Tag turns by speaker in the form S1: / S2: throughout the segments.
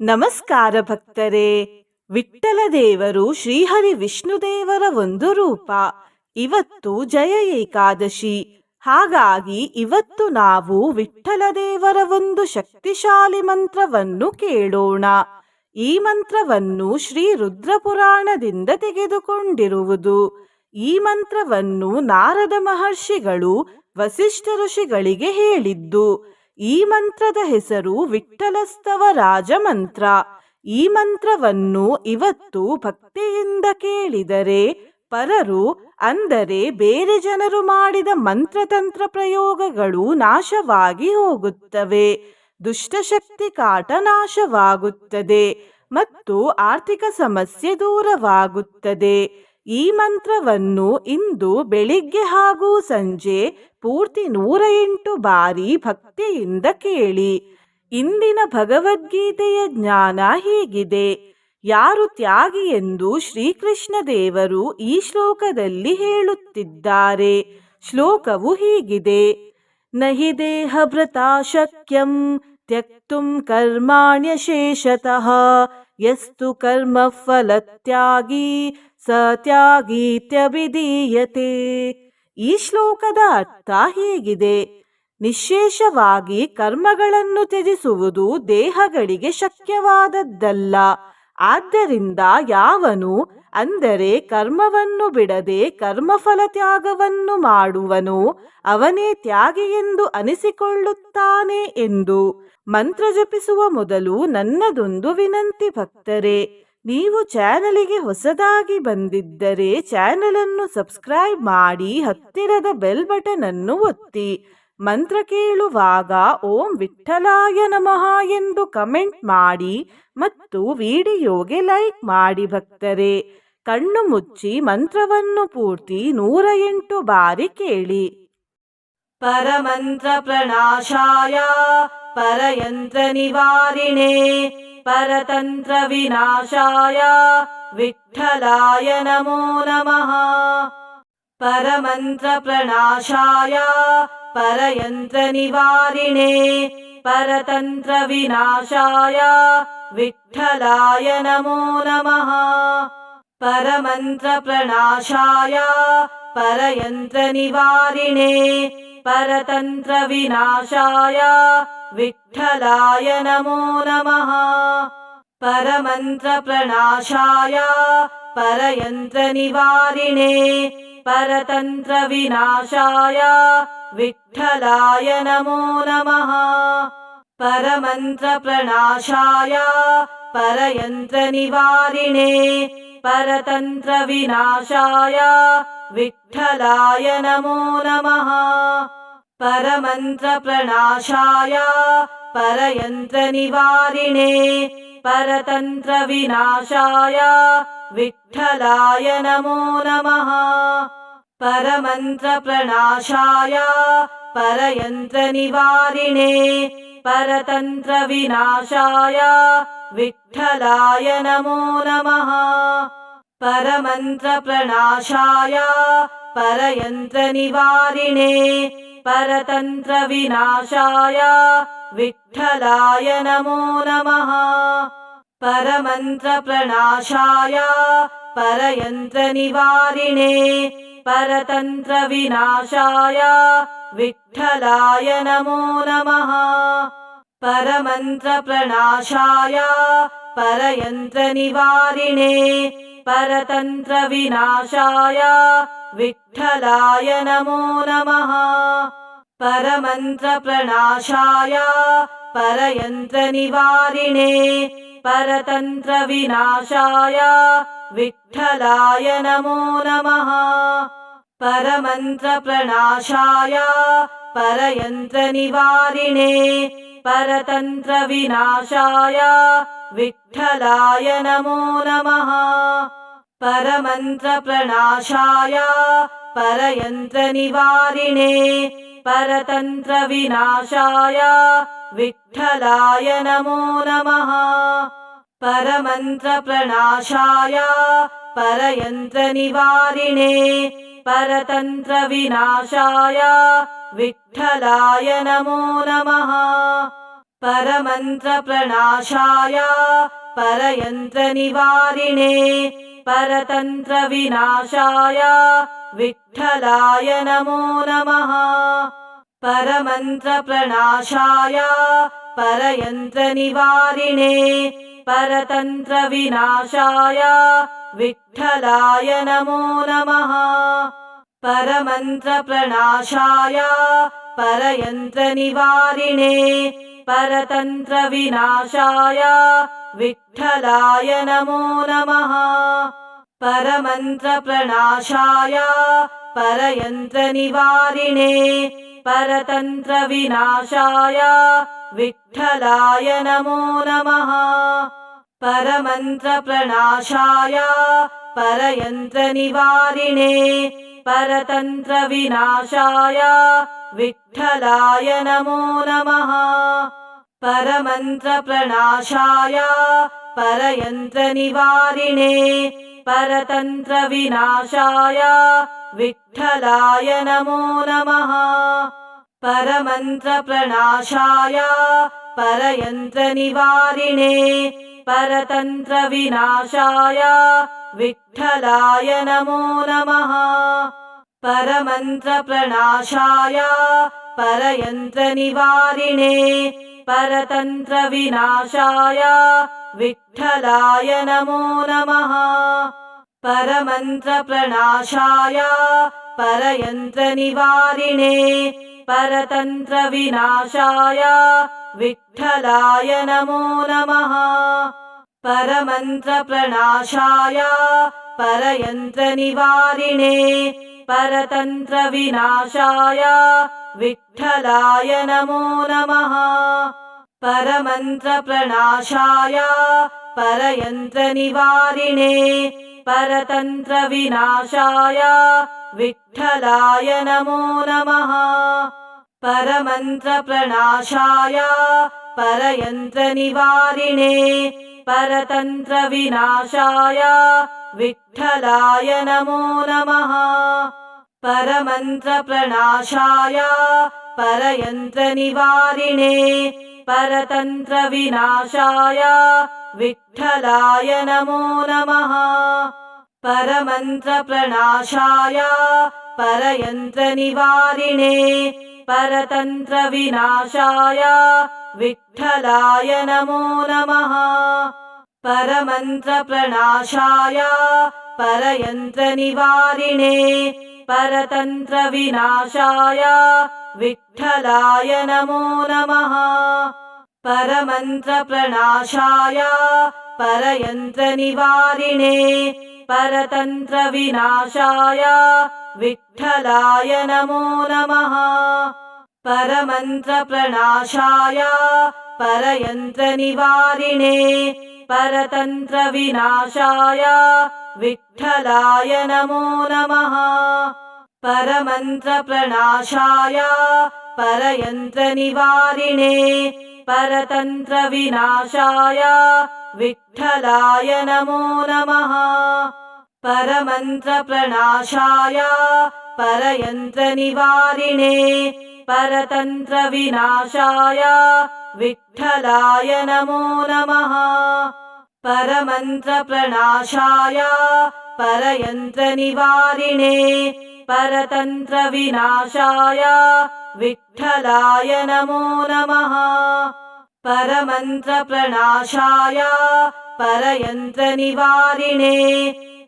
S1: ನಮಸ್ಕಾರ ಭಕ್ತರೇ. ವಿಠ್ಠಲ ದೇವರು ಶ್ರೀಹರಿ ವಿಷ್ಣುದೇವರ ಒಂದು ರೂಪ. ಇವತ್ತು ಜಯ ಏಕಾದಶಿ. ಹಾಗಾಗಿ ಇವತ್ತು ನಾವು ವಿಠ್ಠಲ ದೇವರ ಒಂದು ಶಕ್ತಿಶಾಲಿ ಮಂತ್ರವನ್ನು ಕೇಳೋಣ. ಈ ಮಂತ್ರವನ್ನು ಶ್ರೀ ರುದ್ರ ಪುರಾಣದಿಂದ ತೆಗೆದುಕೊಂಡಿರುವುದು. ಈ ಮಂತ್ರವನ್ನು ನಾರದ ಮಹರ್ಷಿಗಳು, ವಸಿಷ್ಠ ಋಷಿಗಳಿಗೆ ಹೇಳಿದ್ದು. ಈ ಮಂತ್ರದ ಹೆಸರು ವಿಠಲಸ್ತವ ರಾಜ ಮಂತ್ರ ಈ ಮಂತ್ರವನ್ನು ಇವತ್ತು ಭಕ್ತಿಯಿಂದ ಕೇಳಿದರೆ ಪರರು, ಅಂದರೆ ಬೇರೆ ಜನರು ಮಾಡಿದ ಮಂತ್ರತಂತ್ರ ಪ್ರಯೋಗಗಳು ನಾಶವಾಗಿ ಹೋಗುತ್ತವೆ. ದುಷ್ಟಶಕ್ತಿ ಕಾಟ ನಾಶವಾಗುತ್ತದೆ ಮತ್ತು ಆರ್ಥಿಕ ಸಮಸ್ಯೆ ದೂರವಾಗುತ್ತದೆ. ಈ ಮಂತ್ರವನ್ನು ಇಂದು ಬೆಳಿಗ್ಗೆ ಹಾಗೂ ಸಂಜೆ ಪೂರ್ತಿ ನೂರ ಎಂಟು ಬಾರಿ ಭಕ್ತಿಯಿಂದ ಕೇಳಿ. ಇಂದಿನ ಭಗವದ್ಗೀತೆಯ ಜ್ಞಾನ ಹೀಗಿದೆ. ಯಾರು ತ್ಯಾಗಿ ಎಂದು ಶ್ರೀಕೃಷ್ಣ ದೇವರು ಈ ಶ್ಲೋಕದಲ್ಲಿ ಹೇಳುತ್ತಿದ್ದಾರೆ. ಶ್ಲೋಕವು ಹೀಗಿದೆ. ನಹಿ ದೇಹಭೃತಾ ಶಕ್ಯಂ ತ್ಯಕ್ತುಂ ಕರ್ಮಾಣ್ಯಶೇಷತಃ, ಯಸ್ತು ಕರ್ಮ ಫಲತ್ಯಾಗಿ ಸ ತ್ಯಾಗೀತ್ಯಭಿಧೀಯತೆ ಈ ಶ್ಲೋಕದ ಅರ್ಥ ಹೀಗಿದೆ. ನಿಶೇಷವಾಗಿ ಕರ್ಮಗಳನ್ನು ತ್ಯಜಿಸುವುದು ದೇಹಗಳಿಗೆ ಶಕ್ಯವಾದದ್ದಲ್ಲ. ಆದ್ದರಿಂದ ಯಾವನು ಅಂದರೆ ಕರ್ಮವನ್ನು ಬಿಡದೆ ಕರ್ಮಫಲ ತ್ಯಾಗವನ್ನು ಮಾಡುವನು, ಅವನೇ ತ್ಯಾಗಿ ಎಂದು ಅನಿಸಿಕೊಳ್ಳುತ್ತಾನೆ ಎಂದು. ಮಂತ್ರ ಜಪಿಸುವ ಮೊದಲು ನನ್ನದೊಂದು ವಿನಂತಿ ಭಕ್ತರೆ ನೀವು ಚಾನಲಿಗೆ ಹೊಸದಾಗಿ ಬಂದಿದ್ದರೆ ಚಾನಲ್ ಅನ್ನು ಸಬ್ಸ್ಕ್ರೈಬ್ ಮಾಡಿ ಹತ್ತಿರದ ಬೆಲ್ ಬಟನ್ ಅನ್ನು ಒತ್ತಿ. ಮಂತ್ರ ಕೇಳುವಾಗ ಓಂ ವಿಠ್ಠಲಾಯ ನಮಃ ಎಂದು ಕಮೆಂಟ್ ಮಾಡಿ ಮತ್ತು ವಿಡಿಯೋಗೆ ಲೈಕ್ ಮಾಡಿ ಭಕ್ತರೆ. ಕಣ್ಣು ಮುಚ್ಚಿ ಮಂತ್ರವನ್ನು ಪೂರ್ತಿ ನೂರ ಎಂಟು ಬಾರಿ ಕೇಳಿ. ಪರಮಂತ್ರ ಪ್ರಣಾಶಾಯ, ಪರಯಂತ್ರ ನಿವಾರಿಣೆ. परतन्त्रविनाशाय विठ्ठलाय नमो नमः। परमन्त्रप्रणाशाय परयन्त्रनिवारिणे परतन्त्रविनाशाय विठ्ठलाय नमो नमः। परमन्त्रप्रणाशाय परयन्त्रनिवारिणे परतन्त्रविनाशाय विठ्ठलाय नमो नमः। परमन्त्रप्रणाशाय परयन्त्रनिवारिणे परतन्त्रविनाशाय विठ्ठलाय नमो नमः। परमन्त्रप्रणाशाय परयन्त्रनिवारिणे परतन्त्रविनाशाय विठ्ठलाय नमो नमः। परमन्त्रप्रणाशाय परयन्त्रनिवारिणे परतन्त्रविनाशाय विठ्ठलाय नमो नमः। परमन्त्रप्रणाशाय परयन्त्रनिवारिणे परतन्त्रविनाशाय विठ्ठलाय नमो नमः। परमन्त्रप्रणाशाय परयन्त्रनिवारिणे परतन्त्रविनाशाय विठ्ठलाय नमो नमः। परमन्त्रप्रणाशाय परयन्त्रनिवारिणे परतन्त्रविनाशाय विठ्ठलाय नमो नमः। परमन्त्रप्रणाशाय परयन्त्रनिवारिणे परतन्त्रविनाशाय विठ्ठलाय नमो नमः। परमन्त्रप्रणाशाय परयन्त्रनिवारिणे परतन्त्रविनाशाय विठ्ठलाय नमो नमः। परमन्त्रप्रणाशाय परयन्त्रनिवारिणे परतन्त्रविनाशाय विठ्ठलाय नमो नमः। परमन्त्रप्रणाशाय परयन्त्रनिवारिणे परतन्त्रविनाशाय विठ्ठलाय नमो नमः। परमन्त्रप्रणाशाय परयन्त्रनिवारिणे परतन्त्रविनाशाय विठ्ठलाय नमो नमः। परमन्त्रप्रणाशाय परयन्त्रनिवारिणे परतन्त्रविनाशाय विठ्ठलाय नमो नमः। परमन्त्रप्रणाशाय परयन्त्रनिवारिणे परतन्त्रविनाशाय विठ्ठलाय नमो नमः। परमन्त्रप्रणाशाय परयन्त्रनिवारिणे परतन्त्रविनाशाय विठ्ठलाय नमो नमः। परमन्त्रप्रणाशाय परयन्त्रनिवारिणे परतन्त्रविनाशाय विठ्ठलाय नमो नमः। परमन्त्रप्रणाशाय परयन्त्रनिवारिणे परतन्त्रविनाशाय विठ्ठलाय नमो नमः परमन्त्रप्रणाशाय परयन्त्रनिवारिणे परतन्त्रविनाशाय विठ्ठलाय नमो नमः। परमन्त्रप्रणाशाय परयन्त्रनिवारिणे परतन्त्रविनाशाय विठ्ठलाय नमो नमः। परमन्त्रप्रणाशाय परयन्त्रनिवारिणे परतन्त्रविनाशाय विठ्ठलाय नमो नमः। परमन्त्रप्रणाशाय परयन्त्रनिवारिणे परतन्त्रविनाशाय विठ्ठलाय नमो नमः। परमन्त्रप्रणाशाय परयन्त्रनिवारिणे परतन्त्रविनाशाय विठ्ठलाय नमो नमः। परमन्त्रप्रणाशाय परयन्त्रनिवारिणे परतन्त्रविनाशाय विठ्ठलाय नमो नमः। परमन्त्रप्रणाशाय परयन्त्रनिवारिणे परतन्त्रविनाशाय विठ्ठलाय नमो नमः परमन्त्रप्रणाशाय परयन्त्रनिवारिणे परतन्त्रविनाशाय विठ्ठलाय नमो नमः। परमन्त्रप्रणाशाय परयन्त्रनिवारिणे परतन्त्रविनाशाय विठ्ठलाय नमो नमः। परमन्त्रप्रणाशाय परयन्त्रनिवारिणे परतन्त्रविनाशाय विठ्ठलाय नमो नमः। परमन्त्रप्रणाशाय परयन्त्रनिवारिणे परतन्त्रविनाशाय विठ्ठलाय नमो नमः। परमन्त्रप्रणाशाय परयन्त्रनिवारिणे परतन्त्रविनाशाय विठ्ठलाय नमो नमः। परमन्त्रप्रणाशाय परयन्त्रनिवारिणे परतन्त्रविनाशाय विठ्ठलाय नमो नमः। परमन्त्रप्रणाशाय परयन्त्रनिवारिणे परतन्त्रविनाशाय विठ्ठलाय नमो नमः परमन्त्रप्रणाशाय परयन्त्रनिवारिणे परतन्त्रविनाशाय विठ्ठलाय नमो नमः। परमन्त्रप्रणाशाय परयन्त्रनिवारिणे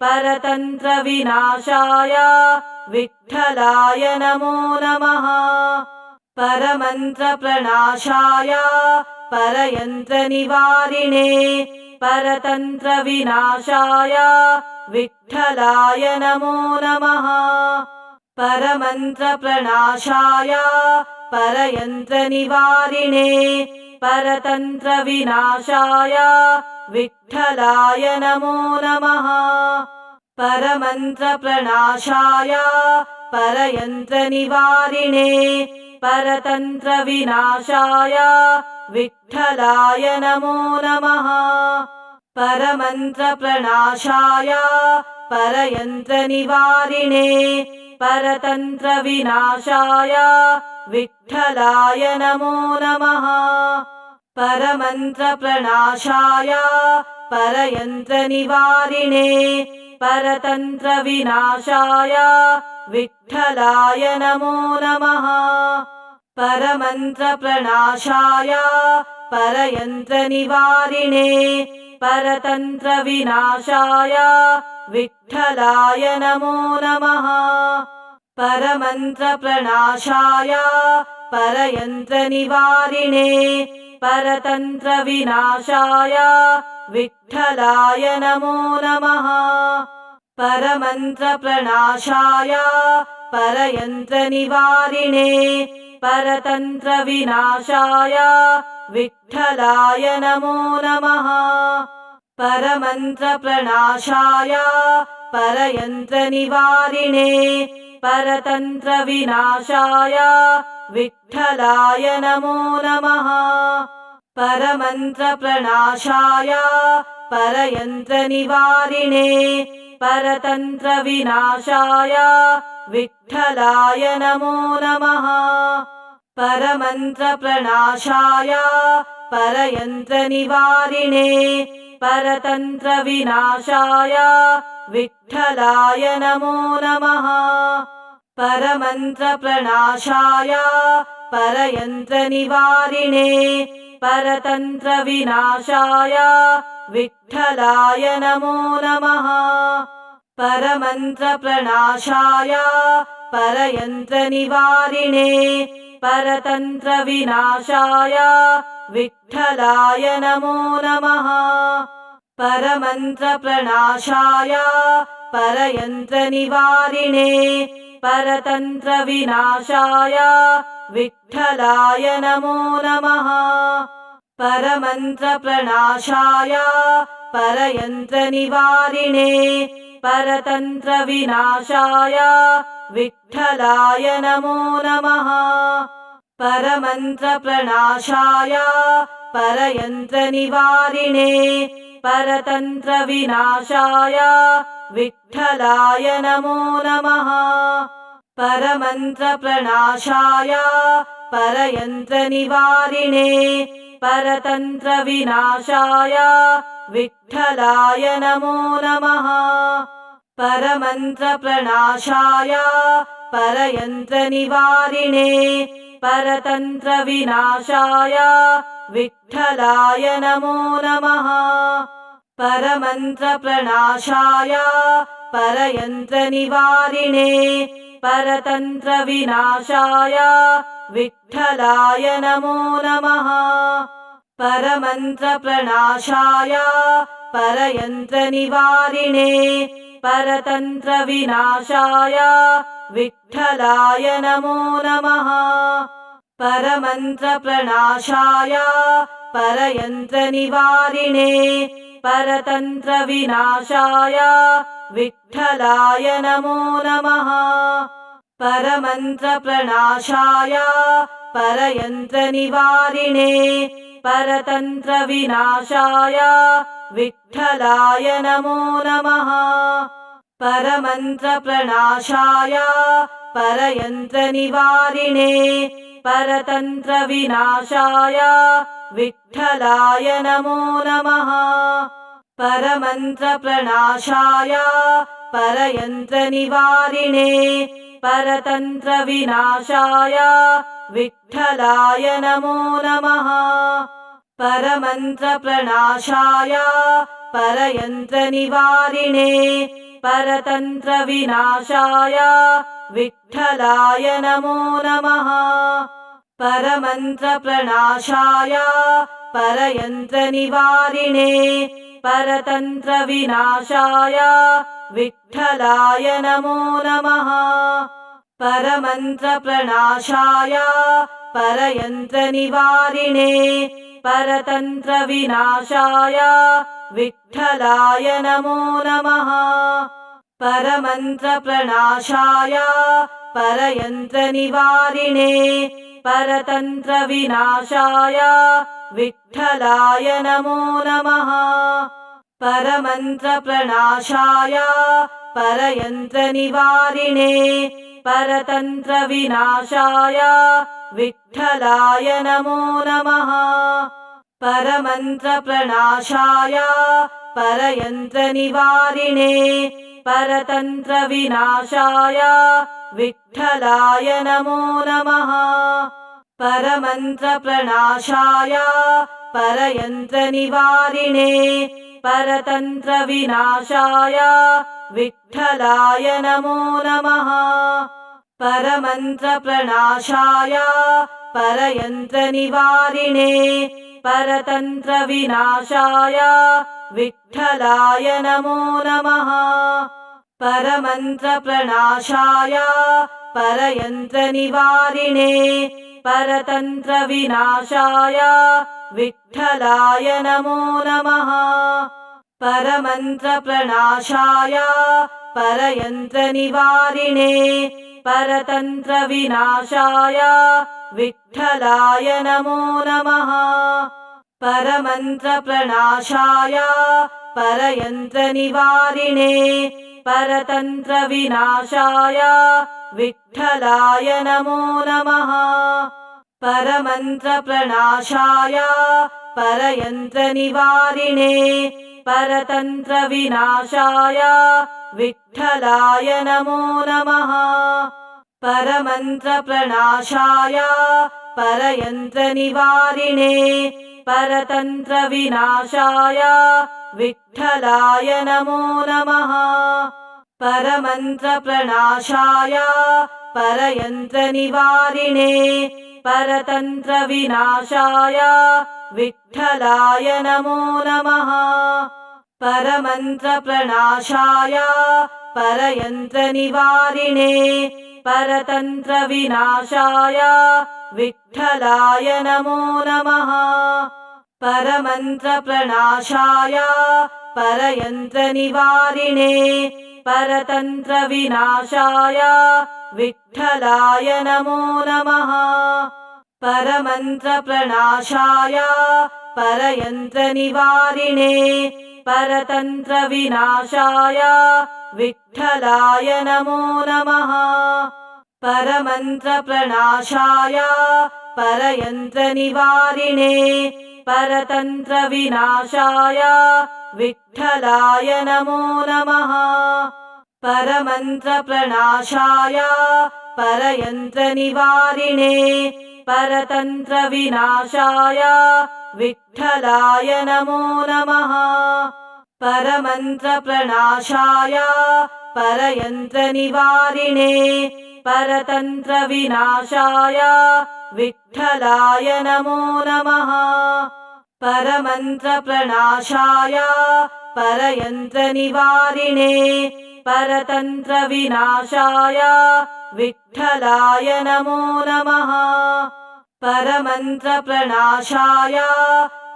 S1: परतन्त्रविनाशाय विठ्ठलाय नमो नमः। परमन्त्रप्रणाशाय परयन्त्रनिवारिणे परतन्त्रविनाशाय विठ्ठलाय नमो नमः। परमन्त्रप्रणाशाय परयन्त्रनिवारिणे परतन्त्रविनाशाय विठ्ठलाय नमो नमः। परमन्त्रप्रणाशाय परयन्त्रनिवारिणे परतन्त्रविनाशाय विठ्ठलाय नमो नमः। परमन्त्रप्रणाशाय परयन्त्रनिवारिणे परतन्त्रविनाशाय विठ्ठलाय नमो नमः। परमन्त्रप्रणाशाय परयन्त्रनिवारिणे परतन्त्रविनाशाय विठ्ठलाय नमो नमः। परमन्त्रप्रणाशाय परयन्त्रनिवारिणे परतन्त्रविनाशाय विठ्ठलाय नमो नमः। परमन्त्रप्रणाशाय परयन्त्रनिवारिणे परतन्त्रविनाशाय विठ्ठलाय नमो नमः परमन्त्रप्रणाशाय परयन्त्रनिवारिणे परतन्त्रविनाशाय विठ्ठलाय नमो नमः। परमन्त्रप्रणाशाय परयन्त्रनिवारिणे परतन्त्रविनाशाय विठ्ठलाय नमो नमः। परमन्त्रप्रणाशाय परयन्त्रनिवारिणे परतन्त्रविनाशाय विठ्ठलाय नमो नमः। परमन्त्रप्रणाशाय परयन्त्रनिवारिणे परतन्त्रविनाशाय विठ्ठलाय नमो नमः। परमन्त्रप्रणाशाय परयन्त्रनिवारिणे परतन्त्रविनाशाय विठ्ठलाय नमो नमः। परमन्त्रप्रणाशाय परयन्त्रनिवारिणे परतन्त्रविनाशाय विठ्ठलाय नमो नमः। परमन्त्रप्रणाशाय परयन्त्रनिवारिणे परतन्त्रविनाशाय विठ्ठलाय नमो नमः। परमन्त्रप्रणाशाय परयन्त्रनिवारिणे परतन्त्रविनाशाय विठ्ठलाय नमो नमः। परमन्त्रप्रणाशाय परयन्त्रनिवारिणे परतन्त्रविनाशाय विठ्ठलाय नमो नमः परमन्त्रप्रणाशाय परयन्त्रनिवारिणे परतन्त्रविनाशाय विठ्ठलाय नमो नमः। परमन्त्रप्रणाशाय परयन्त्रनिवारिणे परतन्त्रविनाशाय विठ्ठलाय नमो नमः। परमन्त्रप्रणाशाय परयन्त्रनिवारिणे परतन्त्रविनाशाय विठ्ठलाय नमो नमः। परमन्त्रप्रणाशाय परयन्त्रनिवारिणे परतन्त्रविनाशाय विठ्ठलाय नमो नमः। परमन्त्रप्रणाशाय परयन्त्रनिवारिणे परतन्त्रविनाशाय विठ्ठलाय नमो नमः। परमन्त्रप्रणाशाय परयन्त्रनिवारिणे परतन्त्रविनाशाय विठ्ठलाय नमो नमः। परमन्त्रप्रणाशाय परयन्त्रनिवारिणे परतन्त्रविनाशाय विठ्ठलाय नमो नमः परमन्त्रप्रणाशाय परयन्त्रनिवारिणे परतन्त्रविनाशाय विठ्ठलाय नमो नमः। परमन्त्रप्रणाशाय परयन्त्रनिवारिणे परतन्त्रविनाशाय विठ्ठलाय नमो नमः। परमन्त्रप्रणाशाय परयन्त्रनिवारिणे परतन्त्रविनाशाय विठ्ठलाय नमो नमः। परमन्त्रप्रणाशाय परयन्त्रनिवारिणे परतन्त्रविनाशाय विठ्ठलाय नमो नमः। परमन्त्रप्रणाशाय परयन्त्रनिवारिणे परतन्त्रविनाशाय विठ्ठलाय नमो नमः। परमन्त्रप्रणाशाय परयन्त्रनिवारिणे परतन्त्रविनाशाय विठ्ठलाय नमो नमः। परमन्त्रप्रणाशाय परयन्त्रनिवारिणे परतन्त्रविनाशाय विठ्ठलाय नमो नमः। परमन्त्रप्रणाशाय परयन्त्रनिवारिणे परतन्त्रविनाशाय विठ्ठलाय नमो नमः। परमन्त्रप्रणाशाय परयन्त्रनिवारिणे परतन्त्रविनाशाय विठ्ठलाय नमो नमः परमन्त्रप्रणाशाय परयन्त्रनिवारिणे परतन्त्रविनाशाय विठ्ठलाय नमो नमः। परमन्त्रप्रणाशाय परयन्त्रनिवारिणे परतन्त्रविनाशाय विठ्ठलाय नमो नमः। परमन्त्रप्रणाशाय परयन्त्रनिवारिणे परतन्त्रविनाशाय विठ्ठलाय नमो नमः। परमन्त्रप्रणाशाय परयन्त्रनिवारिणे परतन्त्रविनाशाय विठ्ठलाय नमो नमः। परमन्त्रप्रणाशाय परयन्त्रनिवारिणे परतन्त्रविनाशाय विठ्ठलाय नमो नमः। परमन्त्रप्रणाशाय परयन्त्रनिवारिणे परतन्त्रविनाशाय विठ्ठलाय नमो नमः। परमन्त्रप्रणाशाय परयन्त्रनिवारिणे परतन्त्रविनाशाय विठ्ठलाय नमो नमः परमन्त्रप्रणाशाय परयन्त्रनिवारिणे परतन्त्रविनाशाय विठ्ठलाय नमो नमः। परमन्त्रप्रणाशाय परयन्त्रनिवारिणे परतन्त्रविनाशाय विठ्ठलाय नमो नमः। परमन्त्रप्रणाशाय परयन्त्रनिवारिणे परतन्त्रविनाशाय विठ्ठलाय नमो नमः। परमन्त्रप्रणाशाय परयन्त्रनिवारिणे परतन्त्रविनाशाय विठ्ठलाय नमो नमः। परमन्त्रप्रणाशाय परयन्त्रनिवारिणे परतन्त्रविनाशाय विठ्ठलाय नमो नमः। परमन्त्रप्रणाशाय परयन्त्रनिवारिणे परतन्त्रविनाशाय विठ्ठलाय नमो नमः। परमन्त्रप्रणाशाय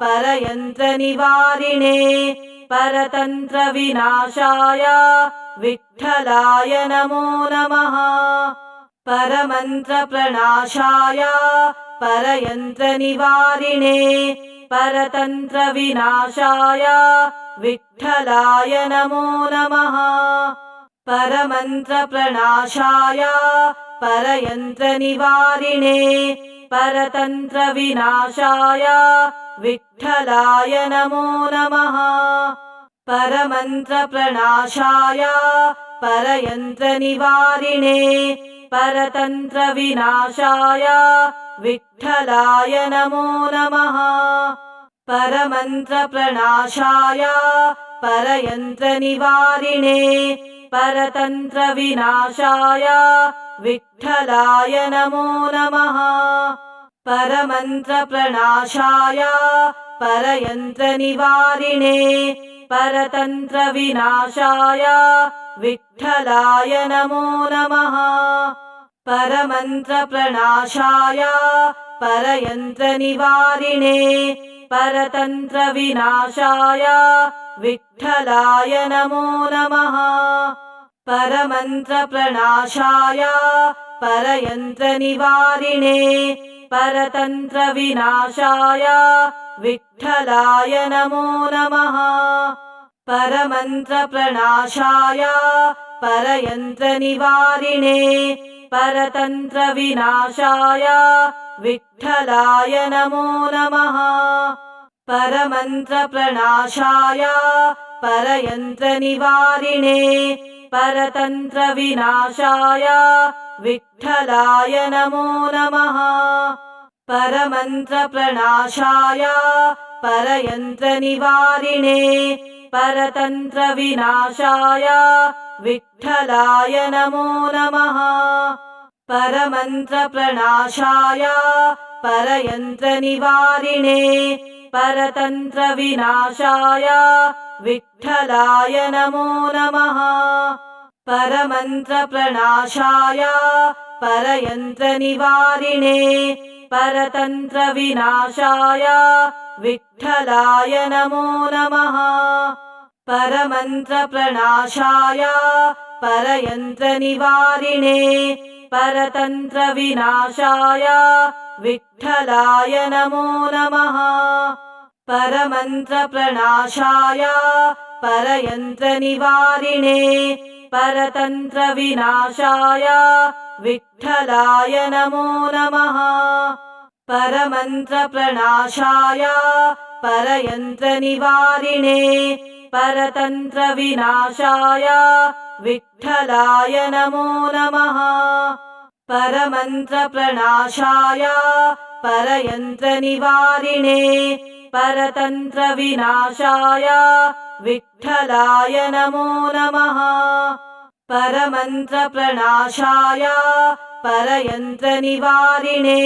S1: परयन्त्रनिवारिणे परतन्त्रविनाशाय विठ्ठलाय नमो नमः। परमन्त्रप्रणाशाय परयन्त्रनिवारिणे परतन्त्रविनाशाय विठ्ठलाय नमो नमः। परमन्त्रप्रणाशाय परयन्त्रनिवारिणे परतन्त्रविनाशाय विठ्ठलाय नमो नमः परमन्त्रप्रणाशाय परयन्त्रनिवारिणे परतन्त्रविनाशाय विठ्ठलाय नमो नमः। परमन्त्रप्रणाशाय परयन्त्रनिवारिणे परतन्त्रविनाशाय विठ्ठलाय नमो नमः। परमन्त्रप्रणाशाय परयन्त्रनिवारिणे परतन्त्रविनाशाय विठ्ठलाय नमो नमः। परमन्त्रप्रणाशाय परयन्त्रनिवारिणे परतन्त्रविनाशाय विठ्ठलाय नमो नमः। परमन्त्रप्रणाशाय परयन्त्रनिवारिणे परतन्त्रविनाशाय विठ्ठलाय नमो नमः। परमन्त्रप्रणाशाय परयन्त्रनिवारिणे परतन्त्रविनाशाय विठ्ठलाय नमो नमः। परमन्त्रप्रणाशाय परयन्त्रनिवारिणे परतन्त्रविनाशाय विठ्ठलाय नमो नमः परमन्त्रप्रणाशाय परयन्त्रनिवारिणे परतन्त्रविनाशाय विठ्ठलाय नमो नमः। परमन्त्रप्रणाशाय परयन्त्रनिवारिणे परतन्त्रविनाशाय विठ्ठलाय नमो नमः। परमन्त्रप्रणाशाय परयन्त्रनिवारिणे परतन्त्रविनाशाय विठ्ठलाय नमो नमः। परमन्त्रप्रणाशाय परयन्त्रनिवारिणे परतन्त्रविनाशाय विठ्ठलाय नमो नमः। परमन्त्रप्रणाशाय परयन्त्रनिवारिणे परतन्त्रविनाशाय विठ्ठलाय नमो नमः। परमन्त्रप्रणाशाय परयन्त्रनिवारिणे परतन्त्रविनाशाय विठ्ठलाय नमो नमः। परमन्त्रप्रणाशाय परयन्त्रनिवारिणे परतन्त्रविनाशाय विठ्ठलाय नमो नमः। परमन्त्रप्रणाशाय परयन्त्रनिवारिणे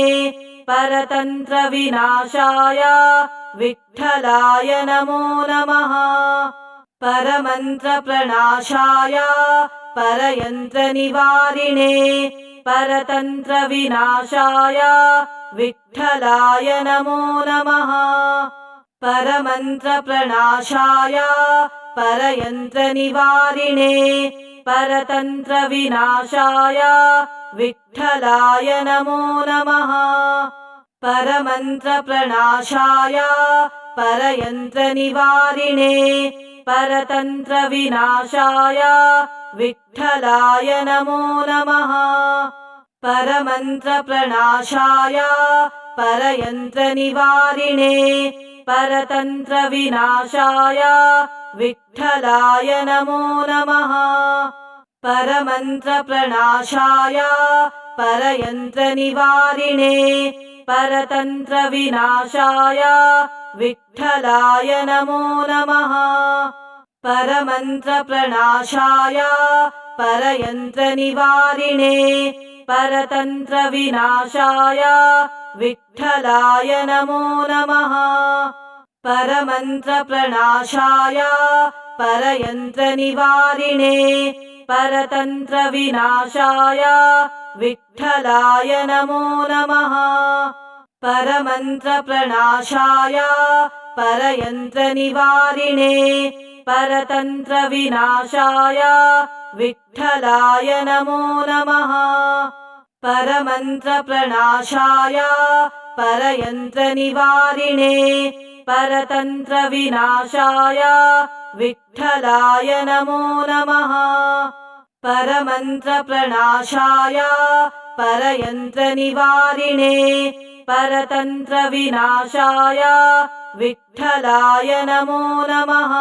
S1: परतन्त्रविनाशाय विठ्ठलाय नमो नमः। परमन्त्रप्रणाशाय परयन्त्रनिवारिणे परतन्त्रविनाशाय विठ्ठलाय नमो नमः परमन्त्रप्रणाशाय परयन्त्रनिवारिणे परतन्त्रविनाशाय विठ्ठलाय नमो नमः। परमन्त्रप्रणाशाय परयन्त्रनिवारिणे परतन्त्रविनाशाय विठ्ठलाय नमो नमः। परमन्त्रप्रणाशाय परयन्त्रनिवारिणे परतन्त्रविनाशाय विठ्ठलाय नमो नमः। परमन्त्रप्रणाशाय परयन्त्रनिवारिणे परतन्त्रविनाशाय विठ्ठलाय नमो नमः। परमन्त्रप्रणाशाय परयन्त्रनिवारिणे परतन्त्रविनाशाय विठ्ठलाय नमो नमः। परमन्त्रप्रणाशाय परयन्त्रनिवारिणे परतन्त्रविनाशाय विठ्ठलाय नमो नमः। परमन्त्रप्रणाशाय परयन्त्रनिवारिणे परतन्त्रविनाशाय विठ्ठलाय नमो नमः परमन्त्रप्रणाशाय परयन्त्रनिवारिणे परतन्त्रविनाशाय विठ्ठलाय नमो नमः। परमन्त्रप्रणाशाय परयन्त्रनिवारिणे परतन्त्रविनाशाय विठ्ठलाय नमो नमः